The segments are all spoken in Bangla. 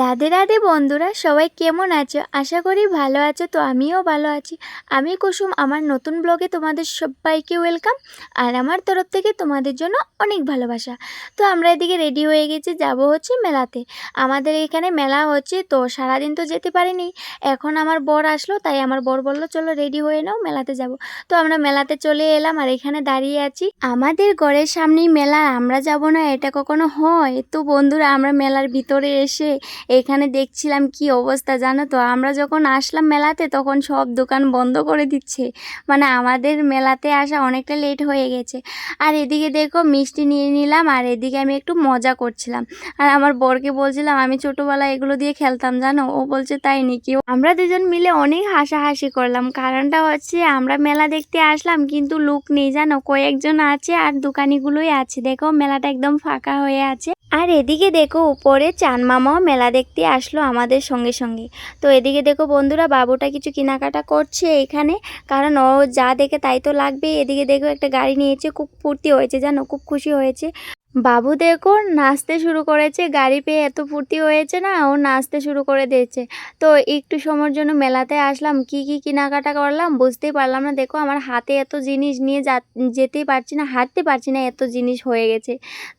রাধে রাধে বন্ধুরা, সবাই কেমন আছো? আশা করি ভালো আছো, তো আমিও ভালো আছি। আমি কুসুম, আমার নতুন ব্লগে তোমাদের সবাইকে ওয়েলকাম আর আমার তরফ থেকে তোমাদের জন্য অনেক ভালোবাসা। তো আমরা এদিকে রেডি হয়ে গেছি, যাব হচ্ছে মেলাতে। আমাদের এখানে মেলা হচ্ছে, তো সারাদিন তো যেতে পারিনি। এখন আমার বর আসলো, তাই আমার বর বলল, চলো রেডি হয়ে নাও, মেলাতে যাব। তো আমরা মেলাতে চলে এলাম, আর এখানে দাঁড়িয়ে আছি। আমাদের ঘরের সামনেই মেলা, আমরা যাব না, এটা কখনো হয়? তো বন্ধুরা, আমরা মেলার ভিতরে এসে এখানে দেখছিলাম কি অবস্থা জানো তো? আমরা যখন আসলাম মেলাতে তখন সব দোকান বন্ধ করে দিচ্ছে। মানে আমাদের মেলাতে আসা অনেকটা লেট হয়ে গেছে। আর এদিকে দেখো মিষ্টি নিয়ে নিলাম, আর এদিকে আমি একটু মজা করছিলাম। আর আমার বরকে বলছিলাম, আমি ছোটোবেলায় এগুলো দিয়ে খেলতাম জানো? ও বলছে, তাই নাকি? আমরা দুজন মিলে অনেক হাসাহাসি করলাম। কারণটা হচ্ছে আমরা মেলা দেখতে আসলাম, কিন্তু লোক নেই জানো? কয়েকজন আছে আর দোকানিগুলোই আছে। দেখো মেলাটা একদম ফাঁকা হয়ে আছে। আর এদিকে দেখো, উপরে চান মামাও মেলা দেখতে আসলো আমাদের সঙ্গে সঙ্গে। তো এদিকে দেখো বন্ধুরা, বাবুটা কিছু কেনাকাটা করছে এখানে, কারণ ও যা দেখে তাই তো লাগবে এদিকে দেখো একটা গাড়ি নিয়েছে, খুব ফুর্তি হয়েছে, জানো, খুব খুশি হয়েছে। বাবু দেখো নাচতে শুরু করেছে। গাড়ি পেয়ে এত ফুর্তি হয়েছে না, ও নাচতে শুরু করে দিয়েছে। তো একটু সময়ের জন্য মেলাতে আসলাম, কি কি কেনাকাটা করলাম বুঝতেই পারলাম না। দেখো আমার হাতে এত জিনিস নিয়ে যা, যেতেই পারছি না, হাঁটতে পারছি না, এত জিনিস হয়ে গেছে।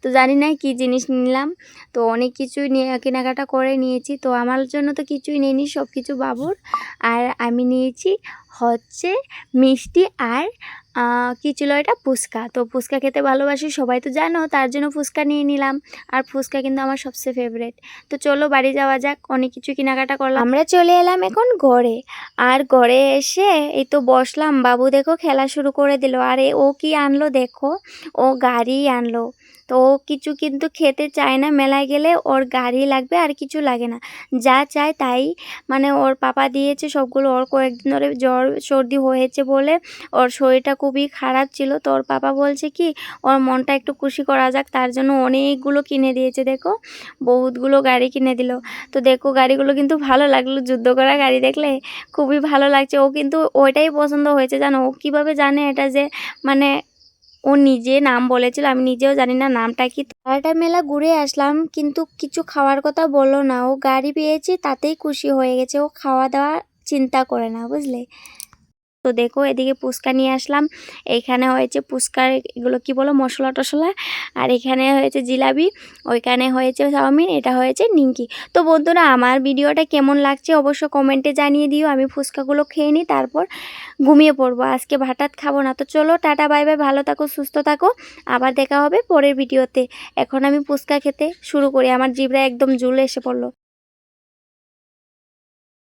তো জানি না কি জিনিস নিলাম। তো অনেক কিছুই নিয়ে, কেনাকাটা করে নিয়েছি। তো আমার জন্য তো কিছুই নিইনি সব কিছু বাবুর। আর আমি নিয়েছি হচ্ছে মিষ্টি আর কি ছিল এটা? ফুচকা। তো ফুচকা খেতে ভালোবাসি, সবাই তো জানো, তার জন্য ফুচকা নিয়ে নিলাম। আর ফুচকা কিন্তু আমার সবচেয়ে ফেভারেট তো চলো বাড়ি যাওয়া যাক, অনেক কিছু কেনাকাটা করলাম। আমরা চলে এলাম এখন ঘরে। আর ঘরে এসে এই তো বসলাম, বাবু দেখো খেলা শুরু করে দিল। আর ও কি আনলো দেখো, ও গাড়ি আনলো। তো ও কিছু কিন্তু খেতে চায় না, মেলায় গেলে ওর গাড়ি লাগবে আর কিছু লাগে না। যা চায় তাই মানে ওর পাপা দিয়েছে সবগুলো, ওর কয়েকদিন ধরে জ্বর, সর্দি হয়েছে বলে ওর শরীরটা খুবই খারাপ ছিল। তো ওর পাপা বলছে কি, ওর মনটা একটু খুশি করা যাক, তার জন্য অনেকগুলো কিনে দিয়েছে, দেখো। বহুতগুলো গাড়ি কিনে দিল। তো দেখো গাড়িগুলো কিন্তু ভালো লাগল, যুদ্ধ করা গাড়ি দেখলে। খুবই ভালো লাগছে। ও কিন্তু ওইটাই পছন্দ হয়েছে। জানো, ও কীভাবে জানে এটা যে মানে ও নিজে নাম বলেছিল, আমি নিজেও জানি না নামটা কি। তারাটা মেলা ঘুরে আসলাম, কিন্তু কিছু খাওয়ার কথা বলল না। ও গাড়ি পেয়েছে, তাতেই খুশি হয়ে গেছে। ও খাওয়া দাওয়া চিন্তা করে না, বুঝলে? তো দেখো এদিকে ফুচকা নিয়ে আসলাম। এইখানে হয়েছে ফুচকার এগুলো কি বলো? মশলা টশলা। আর এখানে হয়েছে জিলাপি, ওইখানে হয়েছে চাউমিন, এটা হয়েছে নিমকি। তো বন্ধুরা, আমার ভিডিওটা কেমন লাগছে অবশ্য কমেন্টে জানিয়ে দিও। আমি ফুচকাগুলো খেয়ে নিই, তারপর ঘুমিয়ে পড়ব। আজকে ভাটাত খাব না। তো চলো, টাটা, বাই বাই। ভালো থাকো, সুস্থ থাকো। আবার দেখা হবে পরের ভিডিওতে। এখন আমি ফুচকা খেতে শুরু করি। আমার জিভরা একদম জুলে এসে পড়ল।